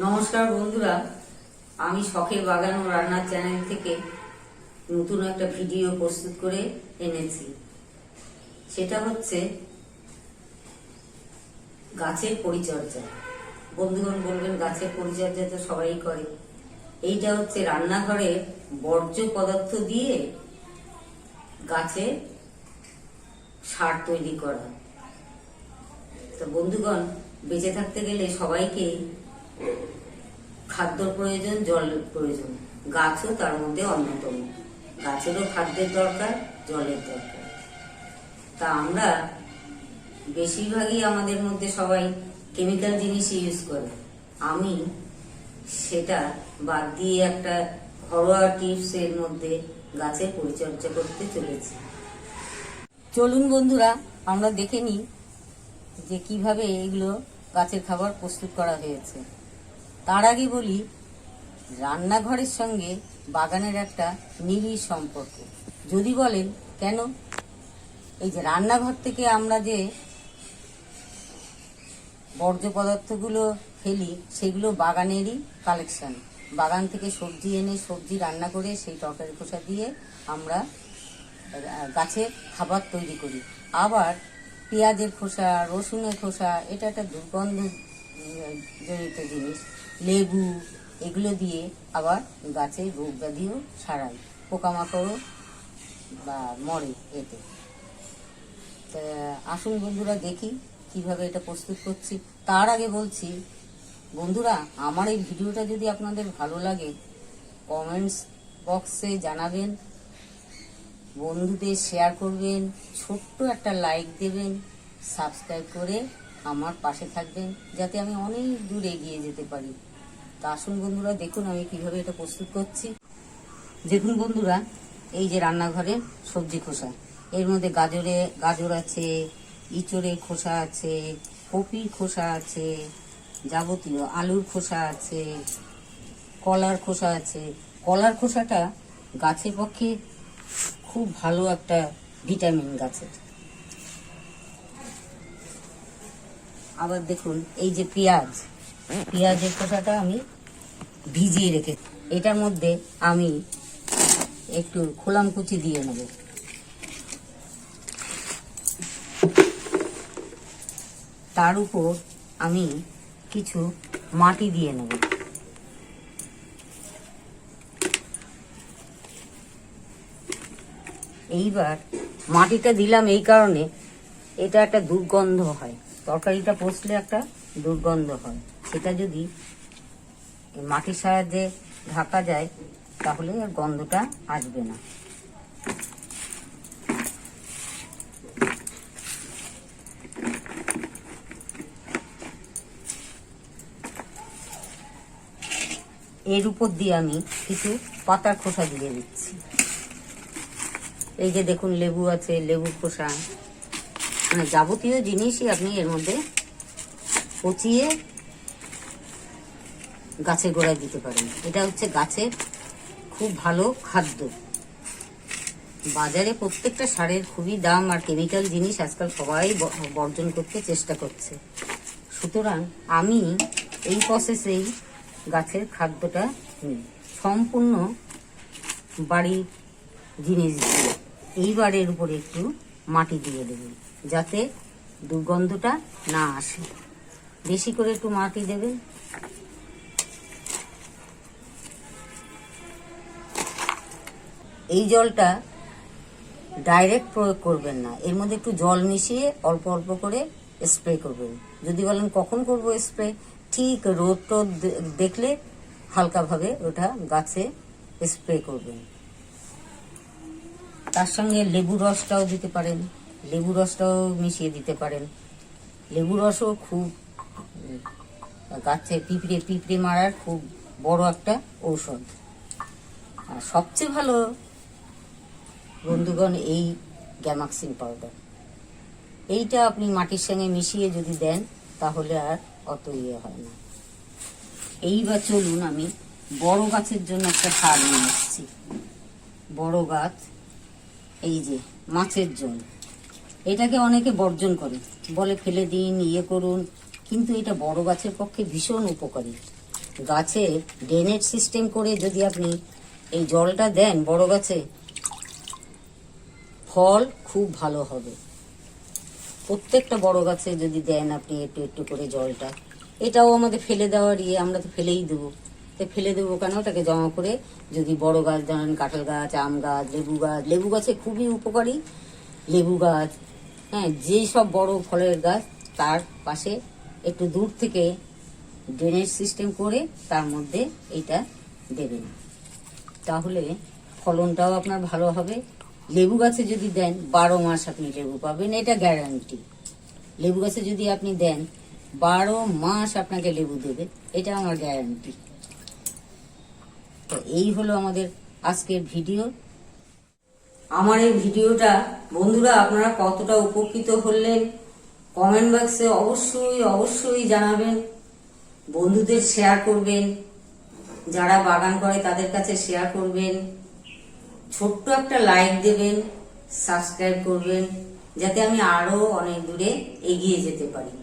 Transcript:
নমস্কার বন্ধুরা, আমি শখের বাগান ও রান্নার চ্যানেল থেকে নতুন একটা ভিডিও প্রস্তুত করে এনেছি। সেটা হচ্ছে গাছের পরিচর্যা। বন্ধুগণ বলবেন, গাছের পরিচর্যা তো সবাই করে। এইটা হচ্ছে রান্নাঘরে বর্জ্য পদার্থ দিয়ে গাছে সার তৈরি করা। তো বন্ধুগণ, বেঁচে থাকতে গেলে সবাইকে খাদ্য প্রয়োজন জল প্রয়োজন। গাছও তার মধ্যে অন্যতম। গাছেরও খাদ্যের দরকার, জলের দরকার। তা আমরা বেশিরভাগই আমাদের মধ্যে সবাই কেমিক্যাল জিনিস ইউজ করে। আমি সেটা বাদ দিয়ে একটা ঘরোয়া টিপস এর মধ্যে গাছের পরিচর্যা করতে চলেছি। চলুন বন্ধুরা, আমরা দেখে নিই যে কীভাবে এগুলো গাছের খাবার প্রস্তুত করা হয়েছে। তার আগে বলি, রান্নাঘরের সঙ্গে বাগানের একটা নিবিড় সম্পর্ক। যদি বলেন, কেন? এই যে রান্নাঘর থেকে আমরা যে বর্জ্য পদার্থগুলো ফেলি, সেগুলো বাগানেরই কালেকশন বাগান থেকে সবজি এনে সবজি রান্না করে সেই টকের খোসা দিয়ে আমরা গাছের খাবার তৈরি করি। আবার পেঁয়াজের খোসা, রসুনের খোসা, এটা একটা দুর্গন্ধ জনিত জিনিস। লেবু, এগুলো দিয়ে আবার গাছের রোগ ব্যাধিও সারাই পোকামাকড়ও বা মরে এতে। তা, আসুন বন্ধুরা দেখি কীভাবে এটা প্রস্তুত করছি। তার আগে বলছি, বন্ধুরা, আমার এই ভিডিওটা যদি আপনাদের ভালো লাগে, কমেন্টস বক্সে জানাবেন, বন্ধুদের শেয়ার করবেন, ছোট্ট একটা লাইক দেবেন, সাবস্ক্রাইব করে আমার পাশে থাকবেন, যাতে আমি অনেক দূর এগিয়ে যেতে পারি। তা আসুন বন্ধুরা, দেখুন আমি কীভাবে এটা প্রস্তুত করছি। দেখুন বন্ধুরা, এই যে রান্নাঘরে সবজি খোসা। এর মধ্যে গাজরে, গাজর আছে ইঁচড়ের খোসা আছে, কপির খোসা আছে, যাবতীয় আলুর খোসা আছে, কলার খোসা আছে। কলার খোসাটা গাছের পক্ষে খুব ভালো একটা ভিটামিন গাছের। আবার দেখুন, এই যে পেঁয়াজ, পেঁয়াজের খোসাটা আমি ভিজিয়ে রেখে এটার মধ্যে আমি একটু খোলাম কুচি দিয়ে নেব। তার উপর আমি কিছু মাটি দিয়ে নেব। এইবার মাটিটা দিলাম এই কারণে এটা একটা দুর্গন্ধ হয়। তরকারিটা পচলে একটা দুর্গন্ধ হয়। সেটা যদি মাটির সাহায্যে ঢাকা যায়, তাহলে আর গন্ধটা আসবে না। এর উপর দিয়ে আমি কিছু পাতার খোসা দিয়ে দিচ্ছি। এই যে দেখুন, লেবু আছে, লেবু খোসা। মানে যাবতীয় জিনিসই আপনি এর মধ্যে পচিয়ে গাছের গোড়ায় দিতে পারেন। এটা হচ্ছে গাছের খুব ভালো খাদ্য। বাজারে প্রত্যেকটা সারের খুবই দাম আর কেমিক্যাল জিনিস আজকাল সবাই বর্জন করতে চেষ্টা করছে। সুতরাং আমি এই প্রসেসেই গাছের খাদ্যটা নিই। সম্পূর্ণ বাড়ির জিনিস দিয়ে এইবার এর উপরে একটু মাটি দিয়ে দেবেন যাতে দুর্গন্ধটা না আসে। বেশি করে একটু মাটি দেবেন। এই জলটা ডাইরেক্ট প্রয়োগ করবেন না। এর মধ্যে একটু জল মিশিয়ে অল্প অল্প করে স্প্রে করবেন। যদি বলেন কখন করব স্প্রে ঠিক রোদ টোদ দেখলে হালকাভাবে ওটা গাছে স্প্রে করবেন। তার সঙ্গে লেবু রসটাও দিতে পারেন। লেবু রসটাও মিশিয়ে দিতে পারেন। লেবু রসও খুব, গাছে পিঁপড়ে পিঁপড়ে মারার খুব বড় একটা ঔষধ। আর সবচেয়ে ভালো বন্ধুগণ, এই গ্যামাক্সিন পাউডার। এইটা আপনি মাটির সঙ্গে মিশিয়ে যদি দেন, তাহলে আর অত ইয়ে হয় না। এইবার চলুন আমি বড় গাছের জন্য একটা সার নিয়ে এসেছি বড় গাছ, এই যে মাছের জল এটাকে অনেকে বর্জন করে। বলে ফেলে দিন ইয়ে করুন। কিন্তু এটা বড় গাছের পক্ষে ভীষণ উপকারী। গাছে ড্রেনেজ সিস্টেম করে যদি আপনি এই জলটা দেন বড় গাছে ফল খুব ভালো হবে। প্রত্যেকটা বড় গাছে যদি দেন আপনি একটু একটু করে জলটা, এটাও আমাদের ফেলে দেওয়ার ইয়ে আমরা তো ফেলেই দেবো। তো ফেলে দেবো কেন? ওটাকে জমা করে যদি বড় গাছ ধরেন, কাঁঠাল গাছ, আম গাছ, লেবু গাছ, লেবু গাছে খুবই উপকারী। লেবু গাছ হ্যাঁ যেই সব বড় ফলের গাছ, তার পাশে একটু দূর থেকে ড্রেনেজ সিস্টেম করে তার মধ্যে এটা দেবেন। তাহলে ফলনটাও আপনার ভালো হবে। লেবু গাছে যদি দেন বারো মাস আপনি লেবু পাবেন, এটা গ্যারান্টি লেবু গাছে যদি আপনি দেন বারো মাস আপনাকে লেবু দেবে, এটা আমার গ্যারান্টি তো এই হলো আমাদের আজকের ভিডিও আমার এই ভিডিওটা, বন্ধুরা, আপনারা কতটা উপকৃত হলেন কমেন্ট বক্সে অবশ্যই অবশ্যই জানাবেন, বন্ধুদের শেয়ার করবেন, যারা বাগান করে তাদের কাছে শেয়ার করবেন। ছোট্ট একটা লাইক দেবেন সাবস্ক্রাইব করবেন যাতে আমি আরও অনেক দূরে এগিয়ে যেতে পারি।